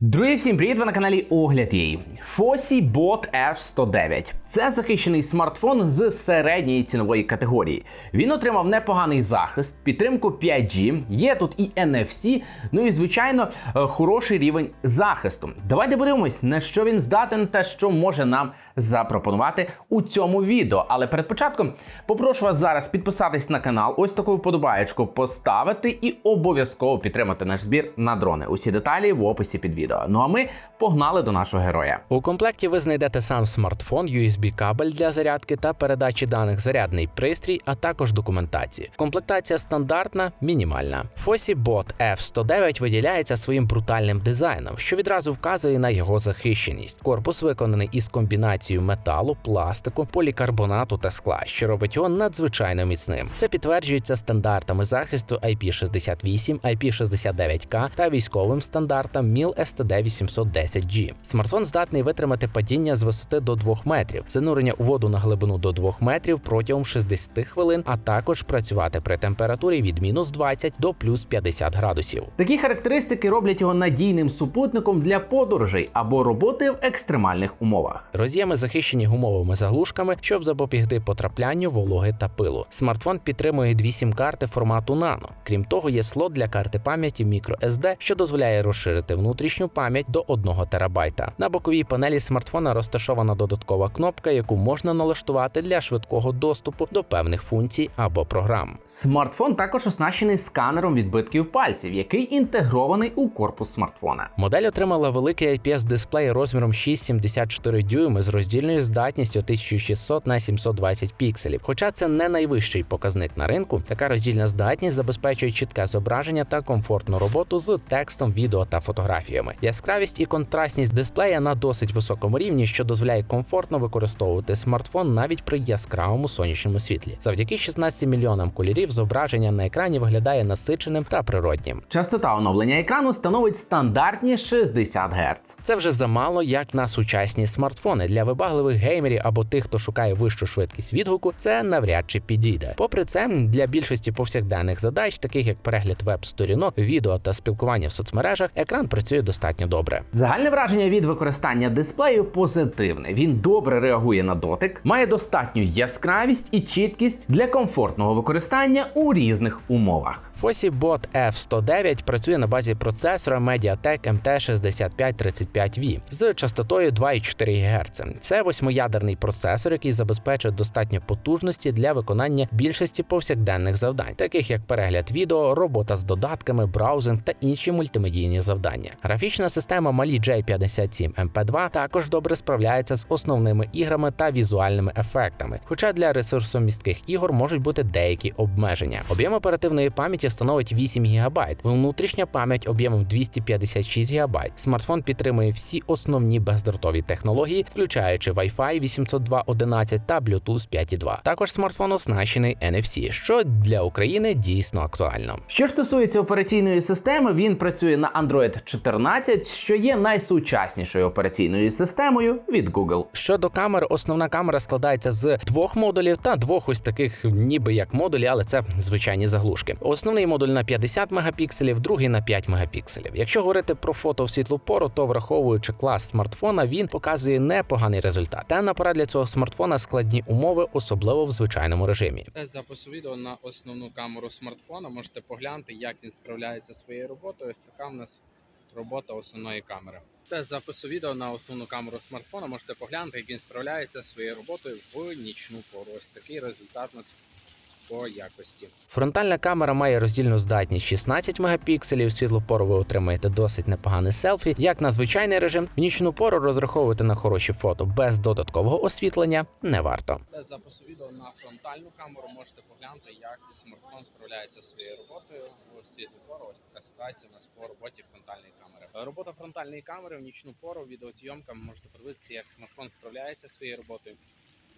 Друзі, всім привіт! Ви на каналі Огляд її. Fossi Bot F109. Це захищений смартфон з середньої цінової категорії. Він отримав непоганий захист, підтримку 5G, є тут і NFC, ну і звичайно е, хороший рівень захисту. Давайте подивимось, на що він здатен та що може нам запропонувати у цьому відео. Але перед початком попрошу вас зараз підписатись на канал, ось таку вподобаєчку поставити і обов'язково підтримати наш збір на дрони. Усі деталі в описі під відео. Ну а ми погнали до нашого героя. У комплекті ви знайдете сам смартфон, USB-кабель для зарядки та передачі даних, зарядний пристрій, а також документацію. Комплектація стандартна, мінімальна. Fossi Bot F109 виділяється своїм брутальним дизайном, що відразу вказує на його захищеність. Корпус виконаний із комбінацією металу, пластику, полікарбонату та скла, що робить його надзвичайно міцним. Це підтверджується стандартами захисту IP68, IP69K та військовим стандартам MIL STD 810G. Смартфон здатний витримати падіння з висоти до 2 метрів, занурення у воду на глибину до 2 метрів протягом 60 хвилин, а також працювати при температурі від мінус 20 до плюс 50 градусів. Такі характеристики роблять його надійним супутником для подорожей або роботи в екстремальних умовах. Роз'єми захищені гумовими заглушками, щоб запобігти потраплянню вологи та пилу. Смартфон підтримує дві сім-карти формату Nano. Крім того, є слот для карти пам'яті microSD, що дозволяє розширити внутрішню пам'ять до 1 терабайта. На боковій панелі смартфона розташована додаткова кнопка, яку можна налаштувати для швидкого доступу до певних функцій або програм. Смартфон також оснащений сканером відбитків пальців, який інтегрований у корпус смартфона. Модель отримала великий IPS-дисплей розміром 6,74 дюйми з роздільною здатністю 1600 на 720 пікселів. Хоча це не найвищий показник на ринку, така роздільна здатність забезпечує чітке зображення та комфортну роботу з текстом, відео та фотографіями. Яскравість і контрастність дисплея на досить високому рівні, що дозволяє комфортно використовувати смартфон навіть при яскравому сонячному світлі. Завдяки 16 мільйонам кольорів зображення на екрані виглядає насиченим та природнім. Частота оновлення екрану становить стандартні 60 Гц. Це вже замало як на сучасні смартфони для вибагливих геймерів або тих, хто шукає вищу швидкість відгуку, це навряд чи підійде. Попри це, для більшості повсякденних задач, таких як перегляд веб-сторінок, відео та спілкування в соцмережах, екран працює достатньо добре. Загальне враження від використання дисплею позитивне. Він добре реагує на дотик, має достатню яскравість і чіткість для комфортного використання у різних умовах. Fossi Bot F109 працює на базі процесора MediaTek MT6535V з частотою 2,4 ГГц. Це восьмиядерний процесор, який забезпечує достатньо потужності для виконання більшості повсякденних завдань, таких як перегляд відео, робота з додатками, браузинг та інші мультимедійні завдання. Графічна система Mali J57 MP2 також добре справляється з основними іграми та візуальними ефектами. Хоча для ресурсомістких ігор можуть бути деякі обмеження. Об'єм оперативної пам'яті становить 8 ГБ, внутрішня пам'ять об'ємом 256 ГБ. Смартфон підтримує всі основні бездротові технології, включаючи Wi-Fi 802.11 та Bluetooth 5.2. Також смартфон оснащений NFC, що для України дійсно актуально. Що стосується операційної системи, він працює на Android 14, що є найсучаснішою операційною системою від Google. Щодо камер, основна камера складається з двох модулів та двох ось таких, ніби як модулі, але це звичайні заглушки. Основний модуль на 50 мегапікселів, другий на 5 мегапікселів. Якщо говорити про фото в світлу пору, то враховуючи клас смартфона, він показує непоганий результат. Темна пора для цього смартфона складні умови, особливо в звичайному режимі. Запису відео на основну камеру смартфона. Можете поглянути, як він справляється зі своєю роботою. Ось така в нас робота основної камери. Тест запису відео на основну камеру смартфона. Можете поглянути, як він справляється своєю роботою в нічну пору. Ось такий результат у нас по якості. Фронтальна камера має роздільну здатність 16 мегапікселів. Світлу пору ви отримаєте досить непогане селфі. Як на звичайний режим, в нічну пору розраховувати на хороші фото без додаткового освітлення не варто. Тест запису відео на фронтальну камеру можете поглянути, як смартфон справляється своєю роботою в світлу пору. Ось така ситуація у нас по роботі фронтальної камери. Робота фронтальної камери в нічну пору, відеозйомка можете подивитися, як смартфон справляється своєю роботою.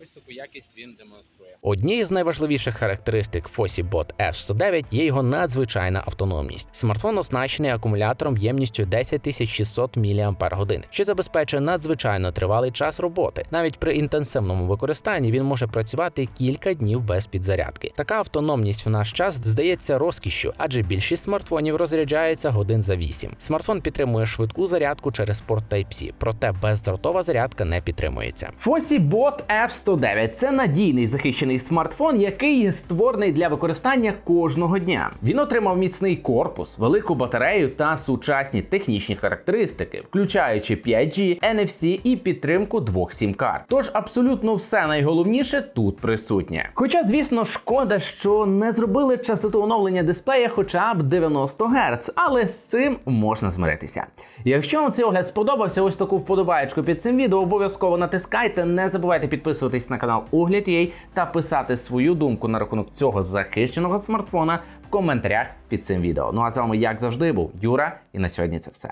Ось таку якість він демонструє. Однією з найважливіших характеристик FossiBot F109 є його надзвичайна автономність. Смартфон оснащений акумулятором ємністю 10600 мАч, що забезпечує надзвичайно тривалий час роботи. Навіть при інтенсивному використанні він може працювати кілька днів без підзарядки. Така автономність в наш час здається розкішю, адже більшість смартфонів розряджається годин за 8. Смартфон підтримує швидку зарядку через порт Type-C, проте бездротова зарядка не підтримується. FossiBot F 109. Це надійний захищений смартфон, який є створений для використання кожного дня. Він отримав міцний корпус, велику батарею та сучасні технічні характеристики, включаючи 5G, NFC і підтримку двох сім-карт. Тож абсолютно все найголовніше тут присутнє. Хоча, звісно, шкода, що не зробили частоту оновлення дисплея, хоча б 90 Гц, але з цим можна змиритися. Якщо вам цей огляд сподобався, ось таку вподобаєчку під цим відео обов'язково натискайте, не забувайте підписуватися підписуватись на канал Огляд.ua та писати свою думку на рахунок цього захищеного смартфона в коментарях під цим відео. Ну а з вами, як завжди, був Юра, і на сьогодні це все.